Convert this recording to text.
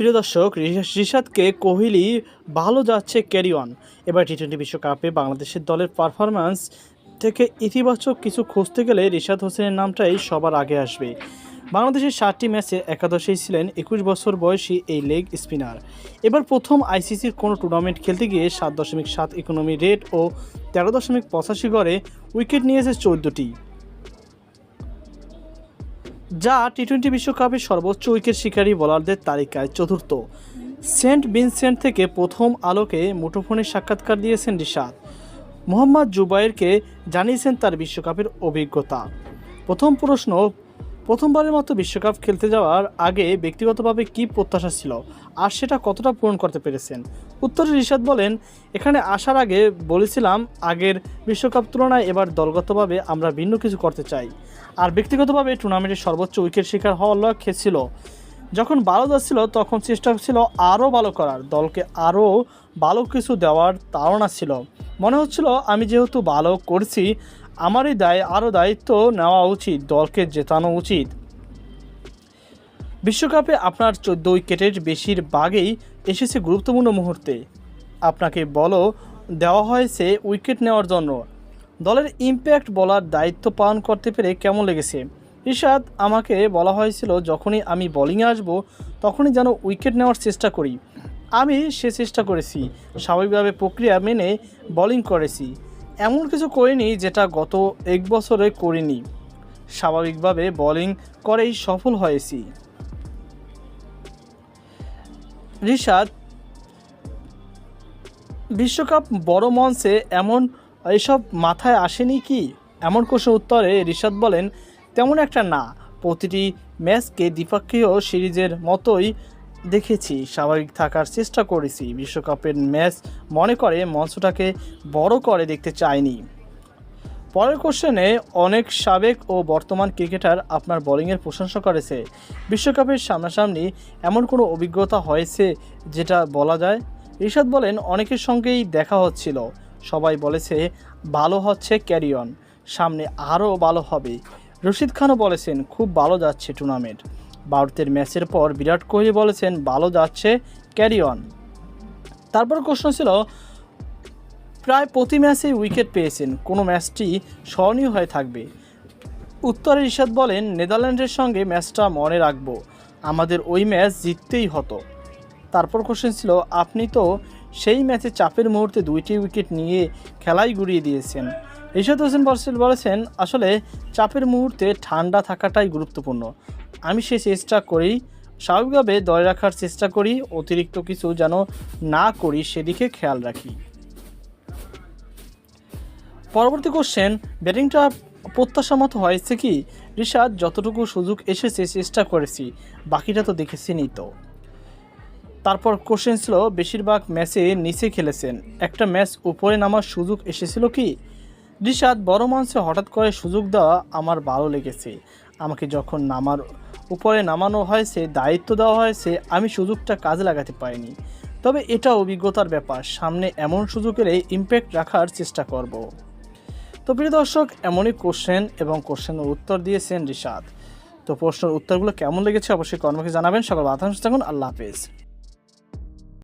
প্রিয় দর্শক, রিশা- রিশাদকে কোহলি ভালো যাচ্ছে ক্যারি অন এবার টি টোয়েন্টি বিশ্বকাপে বাংলাদেশের দলের পারফরম্যান্স থেকে ইতিবাচক কিছু খুঁজতে গেলে রিশাদ হোসেনের নামটাই সবার আগে আসবে। বাংলাদেশের সাতটি ম্যাচে একাদশেই ছিলেন একুশ বছর বয়সী এই লেগ স্পিনার। এবার প্রথম আইসিসির কোনো টুর্নামেন্ট খেলতে গিয়ে সাত দশমিক সাত ইকোনমি রেট ও তেরো দশমিক পঁচাশি গড়ে উইকেট নিয়েছে চোদ্দোটি। যা টি টোয়েন্টি বিশ্বকাপে সর্বোচ্চ উইকেট শিকারী বোলারদের তালিকায় চতুর্থ। সেন্ট ভিনসেন্ট থেকে প্রথম আলোকে মুঠোফোনে সাক্ষাৎকার দিয়েছেন রিশাদ। মোহাম্মদ জুবাইরকে জানিয়েছেন তার বিশ্বকাপের অভিজ্ঞতা। প্রথম প্রশ্ন প্রথমবারের মতো বিশ্বকাপ খেলতে যাওয়ার আগে ব্যক্তিগতভাবে কী প্রত্যাশা ছিল? আর সেটা কতটা পূরণ করতে পেরেছেন? উত্তরে রিশাদ বলেন, এখানে আসার আগে বলেছিলাম, আগের বিশ্বকাপ তুলনায় এবার দলগতভাবে আমরা ভিন্ন কিছু করতে চাই। আর ব্যক্তিগতভাবে টুর্নামেন্টের সর্বোচ্চ উইকেট শিকার হওয়ার লক্ষ্যে ছিল। যখন ভালো যাচ্ছিল, তখন চেষ্টা ছিল আরও ভালো করার, দলকে আরও ভালো কিছু দেওয়ার তাড়না ছিল। মনে হচ্ছিল, আমি যেহেতু ভালো করছি আমারই দায়, আরও দায়িত্ব নেওয়া উচিত, দলকে জেতানো উচিত। বিশ্বকাপে আপনার চোদ্দ উইকেটের বেশিরভাগই এসেছে গুরুত্বপূর্ণ মুহূর্তে। আপনাকে বলও, দেওয়া হয়েছে উইকেট নেওয়ার জন্য। দলের ইম্প্যাক্ট বলার দায়িত্ব পালন করতে পেরে কেমন লেগেছে? ইশাদ আমাকে বলা হয়েছিল, যখনই আমি বোলিংয়ে আসব, তখনই যেন উইকেট নেওয়ার চেষ্টা করি। আমি সে চেষ্টা করেছি। স্বাভাবিকভাবে প্রক্রিয়া মেনে বোলিং করেছি। এমন কিছু করিনি যেটা গত এক বছরে করিনি। স্বাভাবিকভাবে বোলিং করেই সফল হয়েছি। রিশাদ, বিশ্বকাপ বড় মঞ্চে এমন এসব মাথায় আসেনি কি? এমন কোশ্চেন উত্তরে রিশাদ বলেন, তেমন একটা না। প্রতিটি ম্যাচকে দ্বিপক্ষীয় সিরিজের মতোই দেখেছি, স্বাভাবিক থাকার চেষ্টা করেছি। বিশ্বকাপের ম্যাচ মনে করে মঞ্চটাকে বড় করে দেখতে চাইনি। পরের কোশ্চেনে অনেক সাবেক ও বর্তমান ক্রিকেটার আপনার বোলিংয়ের প্রশংসা করেছে। বিশ্বকাপের সামনাসামনি এমন কোনো অভিজ্ঞতা হয়েছে যেটা বলা যায়? ঋষাদ বলেন, অনেকের সঙ্গেই দেখা হচ্ছিল। সবাই বলেছে, ভালো হচ্ছে ক্যারিয়ন, সামনে আরও ভালো হবে। রশিদ খানও বলেছেন, খুব ভালো যাচ্ছে টুর্নামেন্ট। ভারতের ম্যাচের পর বিরাট কোহলি বলেছেন, ভালো যাচ্ছে ক্যারি অন তারপর প্রশ্ন ছিল, প্রায় প্রতি ম্যাচেই উইকেট পেয়েছেন, কোনো ম্যাচটি স্মরণীয় হয়ে থাকবে? উত্তরে রিশাদ বলেন, নেদারল্যান্ডের সঙ্গে ম্যাচটা মনে রাখব, আমাদের ওই ম্যাচ জিততেই হতো। তারপর কোশ্চেন ছিল, আপনি তো সেই ম্যাচে চাপের মুহূর্তে দুইটি উইকেট নিয়ে খেলাই গুড়িয়ে দিয়েছেন। রিশাদ হোসেন বর্সেল বলেছেন, আসলে চাপের মুহূর্তে ঠান্ডা থাকাটাই গুরুত্বপূর্ণ। আমি সে চেষ্টা করি, স্বাভাবিকভাবে দলে রাখার চেষ্টা করি, অতিরিক্ত কিছু যেন না করি সেদিকে খেয়াল রাখি। পরবর্তী কোশ্চেন ব্যাটিংটা প্রত্যাশা মতো হয়েছে কি? ঋষাদ যতটুকু সুযোগ এসেছে চেষ্টা করেছি, বাকিটা তো দেখেছেনই তো। তারপর কোশ্চেন ছিল, বেশিরভাগ ম্যাচে নিচে খেলেছেন। একটা ম্যাচ উপরে নামার সুযোগ এসেছিল কি? ঋষাদ বড় মঞ্চে হঠাৎ করে সুযোগ দেওয়া আমার ভালো লেগেছে। আমাকে যখন নামার উপরে নামানো হয়েছে দায়িত্ব দেওয়া হয়েছে আমি সুযোগটা কাজে লাগাতে পারিনি। তবে এটা অভিজ্ঞতার ব্যাপার, সামনে এমন সুযোগ এলে ইম্প্যাক্ট রাখার চেষ্টা করব। তো প্রিয় দর্শক, এমনই কোশ্চেন এবং কোশ্চেনের উত্তর দিয়েছেন রিশাদ তো প্রশ্নের উত্তরগুলো কেমন লেগেছে অবশ্যই কর্মকে জানাবেন। সকল বাতাংশ থাকুন, আল্লাহ হাফেজ।